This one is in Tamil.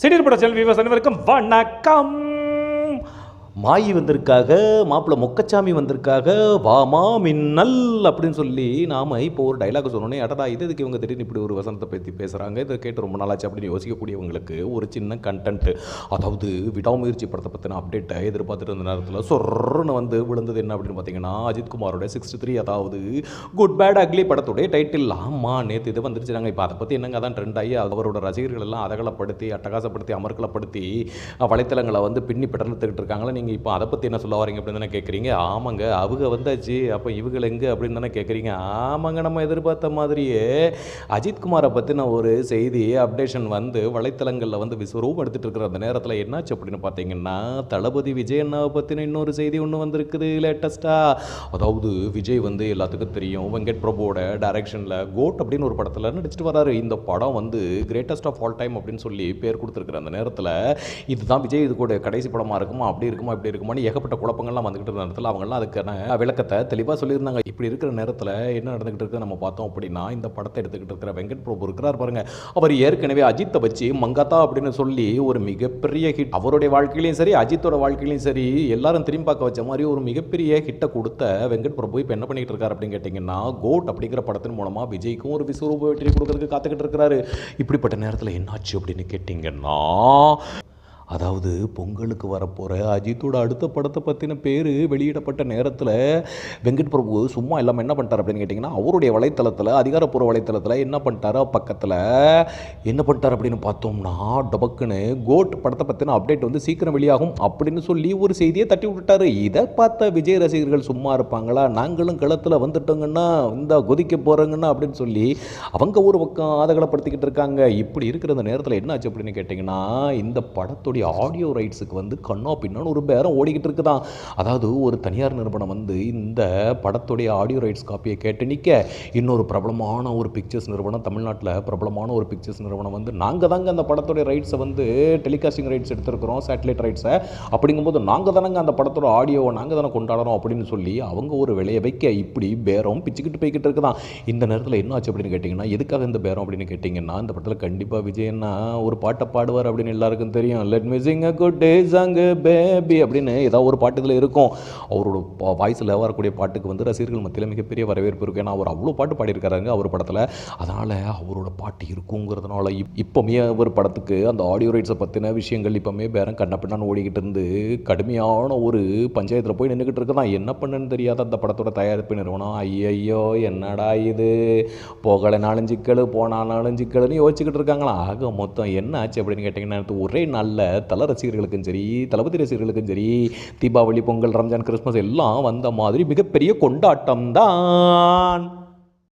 சிடிர் பட செல்வி விவசாயம் வணக்கம். மாயி வந்திருக்காக மாப்பிள்ளை மொக்கச்சாமி வந்திருக்காக வாமா மின்னல் அப்படின்னு சொல்லி நாம் இப்போ ஒரு டைலாக் சொன்னோன்னே அடடா இது இதுக்கு இவங்க திடீர்னு இப்படி ஒரு வசனத்தை பற்றி பேசுகிறாங்க இதை கேட்டு ரொம்ப நாளாச்சு அப்படின்னு யோசிக்கக்கூடியவங்களுக்கு ஒரு சின்ன கண்டென்ட் அதாவது விடாமுயற்சி படத்தை பற்றின அப்டேட்டை எதிர்பார்த்துட்டு இருந்த நேரத்தில் சொர்ன்னு வந்து விழுந்தது என்ன அப்படின்னு பார்த்தீங்கன்னா அஜித்குமாரோட சிக்ஸ்டி த்ரீ அதாவது குட் பேட் அக்லி படத்துடைய டைட்டில் ஆமாம் நேற்று இது வந்துருச்சுனாங்க இப்போ அதை பற்றி என்னங்க தான் ட்ரெண்ட் ஆகி அவரோட ரசிகர்கள் எல்லாம் அதகலப்படுத்தி அட்டகாசப்படுத்தி அமர்க்கலப்படுத்தி வலைத்தளங்களை வந்து பின்னி பிடர்ந்துக்கிட்டு இருக்காங்களா நீங்கள் இப்போ அதை பற்றி என்ன சொல்ல வரீங்க அப்படின்னு தானே கேட்குறீங்க ஆமாங்க. அவங்க வந்தாச்சு. அப்போ இவங்க எங்கே அப்படின்னு தானே கேட்குறீங்க ஆமாங்க. நம்ம எதிர்பார்த்த மாதிரியே அஜித்குமாரை பற்றின ஒரு செய்தி அப்டேஷன் வந்து வலைத்தளங்களில் வந்து விஸ்வரூபம் எடுத்துகிட்டு இருக்கிற அந்த நேரத்தில் என்னாச்சு அப்படின்னு பார்த்தீங்கன்னா தளபதி விஜய் அண்ணாவை பற்றின இன்னொரு செய்தி ஒன்று வந்திருக்குது லேட்டஸ்ட்டாக அதாவது விஜய் வந்து எல்லாத்துக்கும் தெரியும். வெங்கட் பிரபுவோட டைரக்ஷனில் கோட் அப்படின்னு ஒரு படத்தில் நடிச்சிட்டு வராரு. இந்த படம் வந்து கிரேட்டஸ்ட் ஆஃப் ஆல் டைம் அப்படின்னு சொல்லி பேர் கொடுத்துருக்குற அந்த நேரத்தில் இதுதான் விஜய் இது கூட கடைசி படமாக இருக்குமா? அப்படி இருக்குமா? இப்படி இருக்குமான்னு ஏகப்பட்ட குழப்பங்கள்லாம் வந்துகிட்டு இருந்த நேரத்தில் அவங்கெல்லாம் அதுக்கான விளக்கத்தை தெளிவாக சொல்லியிருந்தாங்க. இப்படி இருக்கிற நேரத்தில் என்ன நடந்துகிட்டு இருக்கு நம்ம பார்த்தோம் அப்படின்னா இந்த படத்தை எடுத்துக்கிட்டு இருக்கிற வெங்கட் பிரபு இருக்கிறார் பாருங்க. அவர் ஏற்கனவே அஜித்தை வச்சு மங்காத்தா அப்படின்னு சொல்லி ஒரு மிகப்பெரிய ஹிட் அவருடைய வாழ்க்கையிலையும் சரி அஜித்தோட வாழ்க்கையிலையும் சரி எல்லாரும் திரும்பி பார்க்க வச்ச மாதிரி ஒரு மிகப்பெரிய ஹிட்டை கொடுத்த வெங்கட் பிரபு இப்போ என்ன பண்ணிட்டு இருக்காரு அப்படின்னு கேட்டிங்கன்னா கோட் அப்படிங்கிற படத்தின் மூலமாக விஜய்க்கும் ஒரு விஸ்வரூப வெற்றி கொடுக்கறதுக்கு காத்துக்கிட்டு இருக்கிறாரு. இப்படிப்பட்ட நேரத்தில் என்னாச்சு அப்படின்னு கேட்டிங்கன்னா அதாவது பொங்கலுக்கு வரப்போகிற அஜித்தோட அடுத்த படத்தை பற்றின பேர் வெளியிடப்பட்ட நேரத்தில் வெங்கட் பிரபு சும்மா இல்லாமல் என்ன பண்ணிட்டார் அப்படின்னு கேட்டிங்கன்னா அவருடைய வலைத்தளத்தில் அதிகாரப்பூர்வ வலைத்தளத்தில் என்ன பண்ணிட்டார் பக்கத்தில் என்ன பண்ணிட்டார் அப்படின்னு பார்த்தோம்னா டபக்குன்னு கோட் படத்தை பற்றின அப்டேட் வந்து சீக்கிரம் வெளியாகும் அப்படின்னு சொல்லி ஒரு செய்தியை தட்டி விட்டுட்டாரு. இதை பார்த்த விஜய் ரசிகர்கள் சும்மா இருப்பாங்களா? நாங்களும் களத்தில் வந்துட்டோங்கன்னா இந்த கொதிக்க போகிறோங்கன்னா அப்படின்னு சொல்லி அவங்க ஒரு பக்கம் ஆதகலப்படுத்திக்கிட்டு இருக்காங்க. இப்படி இருக்கிற அந்த நேரத்தில் என்ன ஆச்சு அப்படின்னு கேட்டிங்கன்னா இந்த படத்துடைய ஆடியோ ரைட்ஸுக்கு வந்து கண்ணோ பின்னான்னு ஒரு பேரம் ஓடிக்கிட்டு இருக்குதான். அதாவது ஒரு தனியார் நிறுவனம் வந்து இந்த படத்துடைய ஆடியோ ரைட்ஸ் காப்பியை கேட்டு நிற்க இன்னொரு பிரபலமான ஒரு பிக்சர்ஸ் நிறுவனம் தமிழ்நாட்டில் பிரபலமான ஒரு பிக்சர்ஸ் நிறுவனம் வந்து நாங்கள் தாங்க அந்த படத்துடைய ரைட்ஸை வந்து டெலிகாஸ்டிங் ரைட்ஸ் எடுத்திருக்கிறோம் சேட்டலைட் ரைட்ஸை அப்படிங்கும்போது நாங்கள் தானங்க அந்த படத்தோட ஆடியோவை நாங்கள் தானே கொண்டாடுறோம் அப்படின்னு சொல்லி அவங்க ஒரு விலையை வைக்க இப்படி பேரம் பிச்சுக்கிட்டு போய்கிட்டு இருக்குதான். இந்த நேரத்தில் என்ன ஆச்சு அப்படின்னு கேட்டிங்கன்னா எதுக்காக இந்த பேரம் அப்படின்னு கேட்டிங்கன்னா இந்த படத்தில் கண்டிப்பாக விஜயன்னா ஒரு பாட்டை பாடுவார் அப்படின்னு எல்லாருக்கும் தெரியும் let missing a good days அங்கு பேபி அப்படின்னு ஏதாவது ஒரு பாட்டு இதில் இருக்கும். அவரோட வாய்ஸில் வரக்கூடிய பாட்டுக்கு வந்து ரசிகர்கள் மத்தியில் மிகப்பெரிய வரவேற்பு இருக்கும் ஏன்னா அவர் அவ்வளோ பாட்டு பாடியிருக்காருங்க அவர் படத்தில். அதனால் அவரோட பாட்டு இருக்குங்கிறதுனால இப் இப்போமே ஒரு படத்துக்கு அந்த ஆடியோ ரைட்ஸை பற்றின விஷயங்கள் இப்போமே பேரம் கண்ண ஓடிக்கிட்டு இருந்து கடுமையான ஒரு பஞ்சாயத்தில் போய் நின்றுக்கிட்டு இருக்குதான் என்ன பண்ணுன்னு தெரியாத அந்த படத்தோட தயாரிப்பு நிறுவனம். ஐயையோ என்னடா இது? போகலை நாலஞ்சிக்கல் போனா நாலஞ்சிக்கல்னு யோசிச்சுக்கிட்டு இருக்காங்களா? ஆக மொத்தம் என்ன ஆச்சு அப்படின்னு கேட்டிங்கன்னா ஒரே நாளில் தல ரசிகர்களுக்கும் சரி தளபதி ரசிகர்களுக்கும் சரி தீபாவளி பொங்கல் ரம்ஜான் கிறிஸ்மஸ் எல்லாம் வந்த மாதிரி மிகப்பெரிய கொண்டாட்டம் தான்